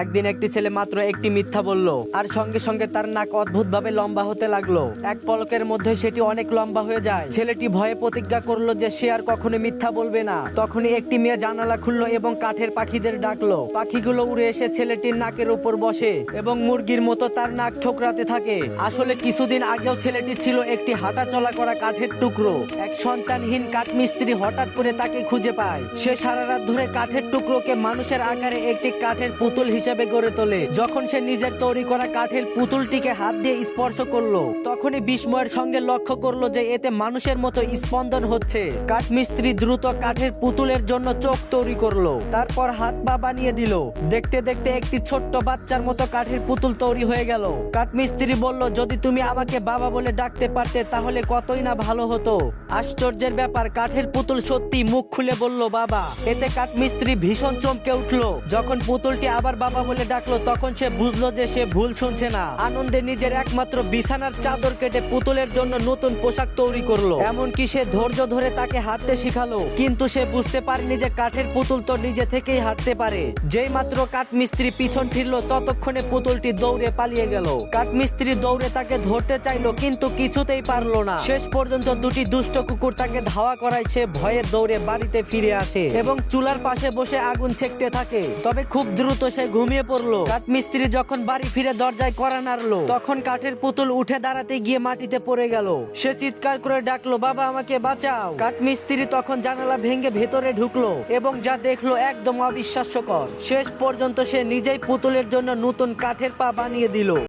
একদিন একটি ছেলে মাত্র একটি মিথ্যা বলল, আর সঙ্গে সঙ্গে তার নাক অদ্ভুতভাবে লম্বা হতে লাগল। এক পলকের মধ্যে সেটি অনেক লম্বা হয়ে যায়। ছেলেটি ভয়ে প্রতিজ্ঞা করল যে সে আর কখনো মিথ্যা বলবে না। তখনই একটি মেয়ে জানালা খুললো এবং কাঠের পাখিদের ডাকলো। পাখিগুলো উড়ে এসে ছেলেটির নাকের উপর বসে এবং মুরগির মতো তার নাক ঠোকরাতে থাকে। আসলে কিছুদিন আগেও ছেলেটি ছিল একটি হাঁটা চলা করা কাঠের টুকরো। এক সন্তানহীন কাঠমিস্ত্রি হঠাৎ করে তাকে খুঁজে পায়। সে সারা রাত ধরে কাঠের টুকরোকে মানুষের আকারে একটি কাঠের পুতুল হিসেবে গড়ে তোলে। যখন সে নিজের তৈরি করা কাঠের পুতুলটিকে হাত দিয়ে স্পর্শ করল, তখনই বিস্ময়ের সঙ্গে লক্ষ্য করল যে এতে মানুষের মতো স্পন্দন হচ্ছে। কাঠমিস্ত্রি দ্রুত কাঠের পুতুলের জন্য চোখ তৈরি করল, তারপর হাত পা বানিয়ে দিল। দেখতে দেখতে একটি ছোট্ট বাচ্চার মতো কাঠের পুতুল তৈরি হয়ে গেল। কাঠমিস্ত্রি বলল, যদি তুমি আমাকে বাবা বলে ডাকতে পারতে, তাহলে কতই না ভালো হতো? আশ্চর্যের ব্যাপার, কাঠের পুতুল সত্যি মুখ খুলে বলল, বাবা। এতে কাঠমিস্ত্রি ভীষণ চমকে উঠল। যখন পুতুলটি আবার বাবা বলে ডাকলো, তখন সে বুঝলো যে সে ভুল শুনছে না। আনন্দে নিজের একমাত্র বিছানার চাদর কেটে পুতুলের জন্য নতুন পোশাক তৈরি করল। এমনকি সে ধৈর্য ধরে তাকে হাঁটতে শিখালো। কিন্তু সে বুঝতে পারেনি যে কাঠের পুতুল তো নিজে থেকেই হাঁটতে পারে। যেই মাত্র কাঠমিস্ত্রি পিছন ফিরলো, ততক্ষণে পুতুলটি দৌড়ে পালিয়ে গেল। কাঠমিস্ত্রি দৌড়ে তাকে ধরতে চাইলো, কিন্তু কিছুতেই পারল না। শেষ পর্যন্ত দুটি দুষ্ট কুকুর তাকে ধাওয়া করায় সে ভয়ে দৌড়ে বাড়িতে ফিরে আসে এবং চুলার পাশে বসে আগুন ছেকতে থাকে। তবে খুব দ্রুত সে ঘুমিয়ে পড়ল। কাঠমিস্ত্রি যখন বাড়ি ফিরে দরজায় করা নাড়লো, তখন কাঠের পুতুল উঠে দাঁড়াতে গিয়ে মাটিতে পড়ে গেল। সে চিৎকার করে ডাকলো, বাবা, আমাকে বাঁচাও। কাঠমিস্ত্রি তখন জানালা ভেঙে ভেতরে ঢুকলো এবং যা দেখল একদম অবিশ্বাস্যকর। শেষ পর্যন্ত সে নিজেই পুতুলের জন্য নতুন কাঠের পা বানিয়ে দিল।